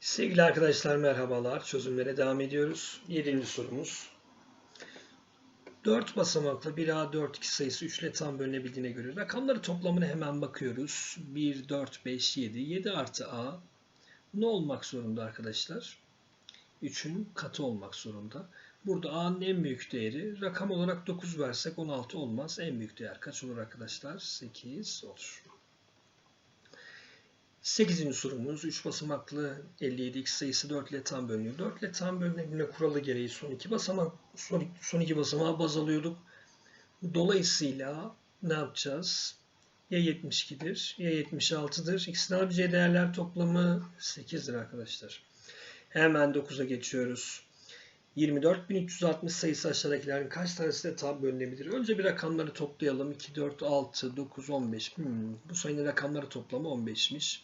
Sevgili arkadaşlar merhabalar. Çözümlere devam ediyoruz. 7. sorumuz. 4 basamaklı 1A 4 2 sayısı 3 ile tam bölünebildiğine göre rakamları toplamına hemen bakıyoruz. 1, 4, 5, 7. 7 artı A ne olmak zorunda arkadaşlar? 3'ün katı olmak zorunda. Burada A'nın en büyük değeri rakam olarak 9 versek 16 olmaz. En büyük değer kaç olur arkadaşlar? 8 olur. 8. sorumuz 3 basamaklı 57x sayısı 4 ile tam bölünüyor. 4 ile tam bölünebilme kuralı gereği son iki basamak son, son iki basamağı baz alıyorduk. Dolayısıyla ne yapacağız? Ya 72'dir ya 76'dır. İkisinin alabileceği değerler toplamı 8'dir arkadaşlar. Hemen 9'a geçiyoruz. 24.360 sayısı aşağıdakilerin kaç tanesiyle tam bölünebilir? Önce bir rakamları toplayalım. 2, 4, 6, 9, 15. Hmm, bu sayının rakamları toplamı 15'miş.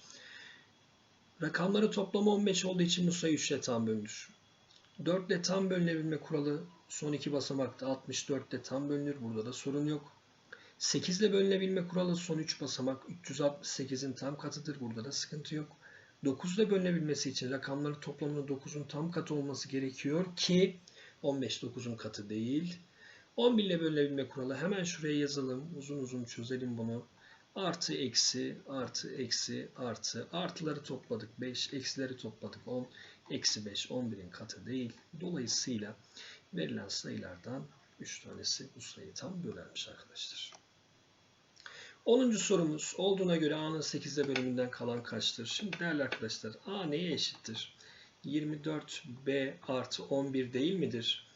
Rakamları toplamı 15 olduğu için bu sayı 3 ile tam bölünür. 4 ile tam bölünebilme kuralı son iki basamakta 64 ile tam bölünür. Burada da sorun yok. 8 ile bölünebilme kuralı son 3 basamak 368'in tam katıdır. Burada da sıkıntı yok. 9 ile bölünebilmesi için rakamların toplamının 9'un tam katı olması gerekiyor ki 15 9'un katı değil. 11 ile bölünebilme kuralı hemen şuraya yazalım. Uzun uzun çözelim bunu. Artı eksi artı eksi artı artıları topladık 5 eksileri topladık 10 eksi 5 11'in katı değil. Dolayısıyla verilen sayılardan 3 tanesi bu sayıyı tam bölermiş arkadaşlar. 10. sorumuz olduğuna göre A'nın 8'de bölümünden kalan kaçtır? Şimdi değerli arkadaşlar A neye eşittir? 24B artı 11 değil midir?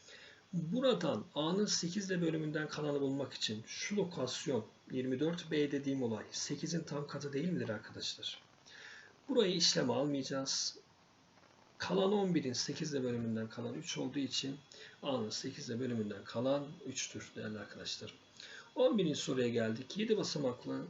Buradan A'nın 8'de bölümünden kalanı bulmak için şu lokasyon 24B dediğim olay 8'in tam katı değil midir arkadaşlar? Burayı işleme almayacağız. Kalan 11'in 8'de bölümünden kalan 3 olduğu için A'nın 8'de bölümünden kalan 3'tür değerli arkadaşlar. 11. soruya geldik. 7 basamaklı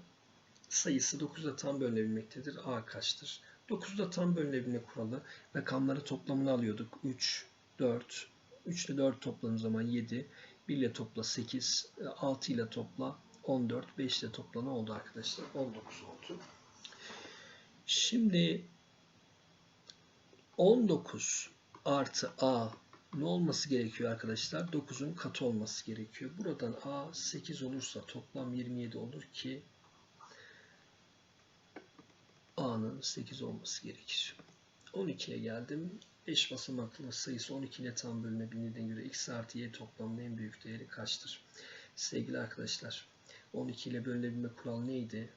sayısı 9'da tam bölünebilmektedir. A kaçtır? 9'da tam bölünebilme kuralı rakamları toplamını alıyorduk. 3, 4, 3 ile 4 topladığım zaman 7, 1 ile topla 8, 6 ile topla 14, 5 ile topla ne oldu arkadaşlar? 19 oldu. Şimdi 19 artı A ne olması gerekiyor arkadaşlar? 9'un katı olması gerekiyor. Buradan A 8 olursa toplam 27 olur ki A'nın 8 olması gerekir. 12'ye geldim. 5 basamaklı sayısı 12 ile tam bölünebildiğine göre x artı y toplamının en büyük değeri kaçtır? Sevgili arkadaşlar 12 ile bölünebilme kuralı neydi?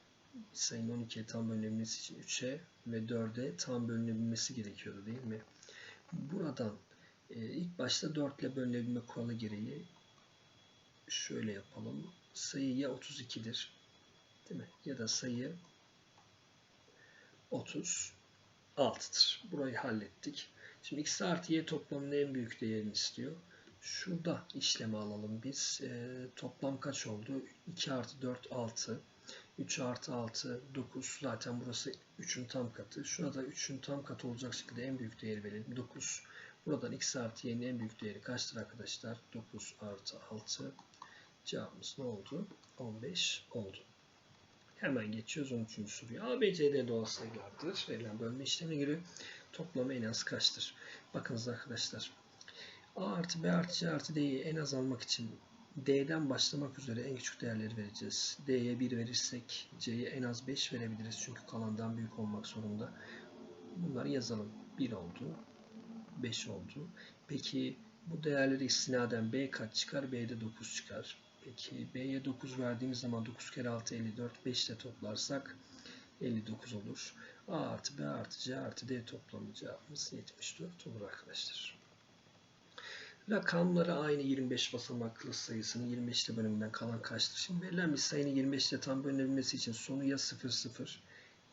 Sayının 12'ye tam bölünebilmesi için 3'e ve 4'e tam bölünebilmesi gerekiyordu değil mi? Buradan ilk başta 4 ile bölünebilme kuralı gereği şöyle yapalım. Sayı ya 32'dir değil mi? Ya da sayı 36'dır. Burayı hallettik. Şimdi x artı y toplamının en büyük değerini istiyor. Şurada işlemi alalım biz. E, toplam kaç oldu? 2 artı 4 6. 3 artı 6 9. Zaten burası 3'ün tam katı. Şurada 3'ün tam katı olacak şekilde en büyük değeri verelim. 9. Buradan x artı y'nin en büyük değeri kaçtır arkadaşlar? 9 artı 6. Cevabımız ne oldu? 15 oldu. Hemen geçiyoruz 13. soruya. A, B, C, D doğal sayılardır. Verilen bölme işlemine göre toplamı en az kaçtır? Bakınız arkadaşlar. A artı B artı C artı D'yi en az almak için D'den başlamak üzere en küçük değerleri vereceğiz. D'ye 1 verirsek C'ye en az 5 verebiliriz. Çünkü kalandan büyük olmak zorunda. Bunları yazalım. 1 oldu. 5 oldu. Peki bu değerleri istinaden B kaç çıkar? B'de 9 çıkar. Peki B'ye 9 verdiğimiz zaman 9 kere 6 54. 5 ile toplarsak 59 olur. A artı B artı C artı D toplamı cevabımız 74 olur arkadaşlar. Rakamları aynı 25 basamaklı sayısının 25 ile bölümünden kalan kaçtır? Şimdi verilen bir sayının 25 ile tam bölünebilmesi için sonu ya 0 0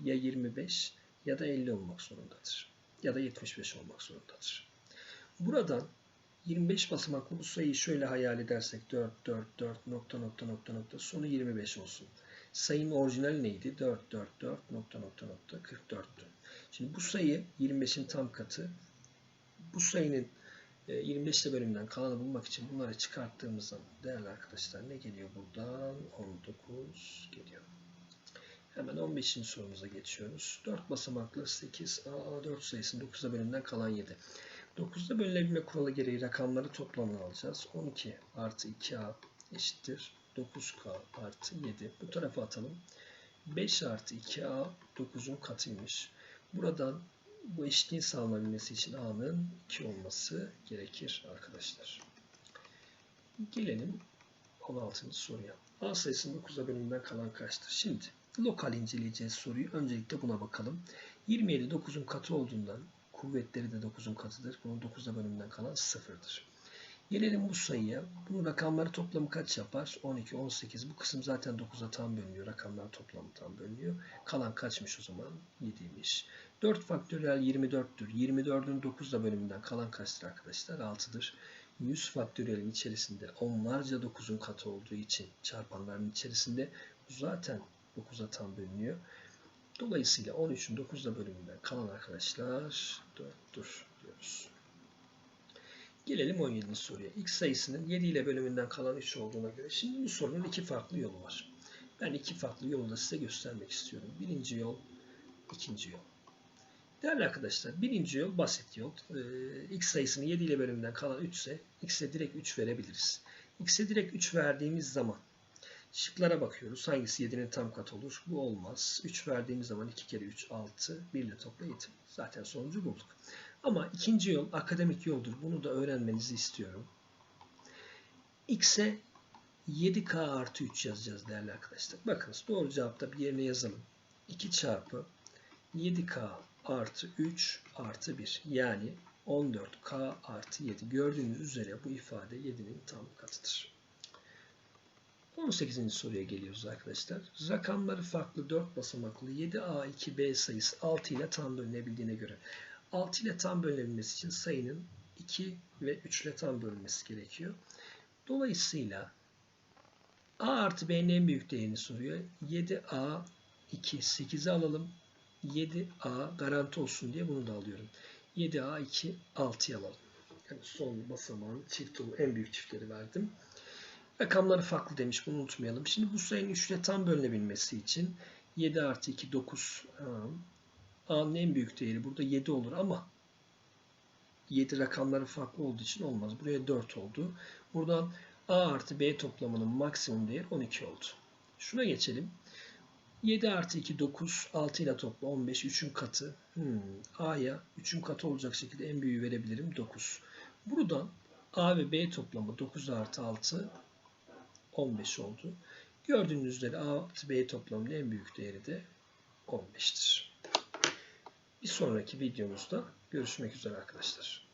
ya 25 ya da 50 olmak zorundadır. Ya da 75 olmak zorundadır. Buradan 25 basamaklı bu sayıyı şöyle hayal edersek 4 4 4 nokta nokta nokta nokta sonu 25 olsun. Sayının orijinali neydi? 4 4 4 nokta nokta nokta 44'tü. Şimdi bu sayı 25'in tam katı. Bu sayının 25 ile bölümünden kalanı bulmak için bunları çıkarttığımız zaman değerli arkadaşlar ne geliyor buradan? 19 geliyor. Hemen 15. sorumuza geçiyoruz. 4 basamaklı 8 A 4 sayısının 9'da bölümünden kalan 7. 9'da bölünebilme kuralı gereği rakamları toplamını alacağız. 12 artı 2A eşittir 9K artı 7. Bu tarafa atalım. 5 artı 2A 9'un katıymış. Buradan bu eşitliğin sağlanabilmesi için A'nın 2 olması gerekir arkadaşlar. Gelelim 16. soruya. A sayısının 9'da bölümünden kalan kaçtır? Şimdi lokal inceleyeceğiz soruyu. Öncelikle buna bakalım. 27 9'un katı olduğundan kuvvetleri de 9'un katıdır. Bunun 9'da bölümünden kalan 0'dır. Gelelim bu sayıya. Bunun rakamları toplamı kaç yapar? 12, 18. Bu kısım zaten 9'a tam bölünüyor. Rakamlar toplamı tam bölünüyor. Kalan kaçmış o zaman? 7'ymiş. 4 faktöriyel 24'tür. 24'ün 9'da bölümünden kalan kaçtır arkadaşlar? 6'dır. 100 faktöriyelin içerisinde onlarca 9'un katı olduğu için çarpanların içerisinde zaten 9'a tam bölünüyor. Dolayısıyla 13'ün 9'da bölümünden kalan arkadaşlar 4'tür diyoruz. Gelelim 17. soruya. X sayısının 7 ile bölümünden kalan 3 olduğuna göre şimdi bu sorunun iki farklı yolu var. Ben iki farklı yolu da size göstermek istiyorum. Birinci yol, ikinci yol. Değerli arkadaşlar birinci yol basit yol. Ee, X sayısının 7 ile bölümünden kalan 3 ise X'e direkt 3 verebiliriz. X'e direkt 3 verdiğimiz zaman şıklara bakıyoruz. Hangisi 7'nin tam katı olur? Bu olmaz. 3 verdiğimiz zaman 2 kere 3 6. 1 ile topla 7. Zaten sonucu bulduk. Ama ikinci yol akademik yoldur. Bunu da öğrenmenizi istiyorum. X'e 7K artı 3 yazacağız değerli arkadaşlar. Bakınız doğru cevapta bir yerine yazalım. 2 çarpı 7K artı 3 artı 1 yani 14K artı 7. Gördüğünüz üzere bu ifade 7'nin tam katıdır. 18. soruya geliyoruz arkadaşlar. Rakamları farklı 4 basamaklı 7A2B sayısı 6 ile tam bölünebildiğine göre 6 ile tam bölünebilmesi için sayının 2 ve 3 ile tam bölünmesi gerekiyor. Dolayısıyla A artı B'nin en büyük değerini soruyor. 7A 2 8'i alalım. 7A garanti olsun diye bunu da alıyorum. 7A 2 6'yı alalım. Yani son basamağın çift en büyük çiftleri verdim. Rakamları farklı demiş bunu unutmayalım. Şimdi bu sayının 3 ile tam bölünebilmesi için 7 artı 2 9 A'nın en büyük değeri burada 7 olur ama 7 rakamları farklı olduğu için olmaz. Buraya 4 oldu. Buradan A artı B toplamının maksimum değeri 12 oldu. Şuna geçelim. 7 artı 2 9, 6 ile topla 15, 3'ün katı. Hmm, A'ya 3'ün katı olacak şekilde en büyüğü verebilirim 9. Buradan A ve B toplamı 9 artı 6, 15 oldu. Gördüğünüz üzere A B toplamının en büyük değeri de 15'tir. Bir sonraki videomuzda görüşmek üzere arkadaşlar.